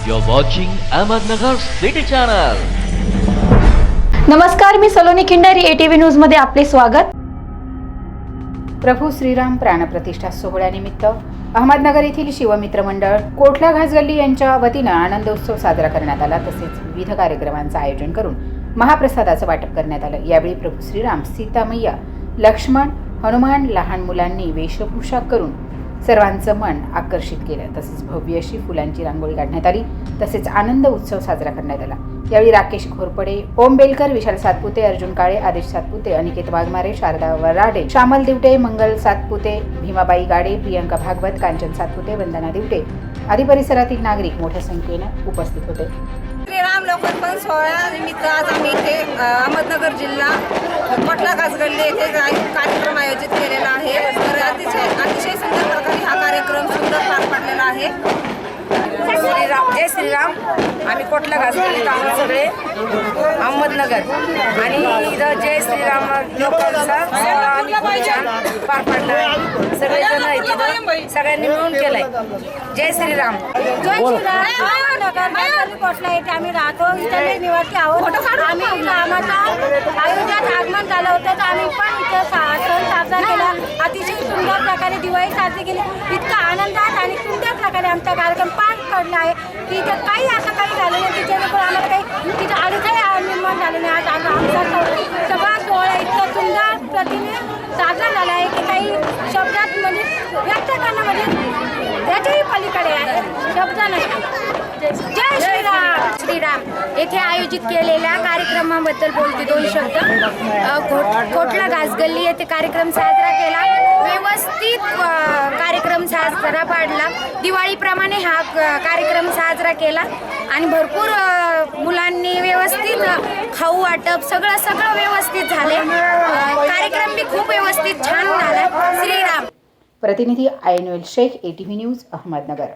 You're watching Ahmednagar City Channel. नमस्कार मी Saloni Khindari ATV न्यूजमध्ये आपले स्वागत प्रभू श्रीराम प्राणप्रतिष्ठा सोहळ्यानिमित्त अहमदनगर येथील शिवमित्र मंडळ कोठला घासगल्ली यांच्या वतीनं आनंदोत्सव साजरा करण्यात आला तसेच विविध कार्यक्रमांचं आयोजन करून महाप्रसादाचं वाटप करण्यात आलं यावेळी प्रभू श्रीराम सीतामय्या लक्ष्मण हनुमान लहान मुलांनी वेशभूषा करून सर्वांचं मन आकर्षित केलं. तसेच भव्य अशी फुलांची रांगोळी काढण्यात आली. तसेच आनंद उत्सव साजरा करण्यात आला. यावेळी राकेश घोरपडे ओम बेलकर विशाल सातपुते अर्जुन काळे आदेश सातपुते अनिकेत वाघमारे शारदा वराडे श्यामल दिवटे मंगल सातपुते भीमाबाई गाडे प्रियंका भागवत कांचन सातपुते वंदना दिवटे आदी परिसरातील नागरिक मोठ्या संख्येनं उपस्थित होते. श्रीराम लोकार्पण सोहळ्यानिमित्त आज आम्ही इथे अहमदनगर जिल्हा पटला घासगल्ली येथे कार्यक्रम आयोजित केलेला आहे. तर अतिशय अतिशय सुंदर प्रकारे हा कार्यक्रम सुंदर पार पडलेला आहे. श्रीराम जय श्रीराम आम्ही कोटला घासगल्लीत आहोत सगळे. अहमदनगर. आणि इथं जय श्रीराम लोकांचा आम्ही खूप छान पार पडला सगळेजण इथं. सगळ्यांनी मिळून केलाय. जय श्रीराम. कोटला येथे आम्ही राहतो इथे निवासी आहोत आम्ही आम्हाला अयोध्यात आगमन झालं होतं तर आम्ही पण इथे सण साजरा केला अतिशय सुंदर प्रकारे दिवाळी साजरी केली. इतका आनंदात आणि सुंदर प्रकारे आमचा कार्यक्रम पार पडला आहे की इथे काही असं काही झालं नाही की जेणेकरून आम्हाला काही तिथे अडथळे निर्माण झाले नाही. आज आमचा सगळा सोहळा इतका सुंदर प्रतीने साजरा झाला आहे की काही शब्दात म्हणजे व्यक्त करण्यामध्ये म्हणजे याच्याही पलीकडे आहे. शब्द नाही. जय श्रीराम. श्रीराम. येथे आयोजित केलेल्या कार्यक्रमाबद्दल बोलते दोन शब्द. अ, कोटला घासगल्ली येथे कार्यक्रम साजरा केला. व्यवस्थित कार्यक्रम साजरा पाडला. दिवाळीप्रमाणे हा कार्यक्रम साजरा केला. आणि भरपूर मुलांनी व्यवस्थित खाऊ वाटप सगळं सगळं व्यवस्थित झाले. कार्यक्रम बी खूप व्यवस्थित छान झाला. श्रीराम. प्रतिनिधी Aynul Shaikh A T V news Ahmednagar.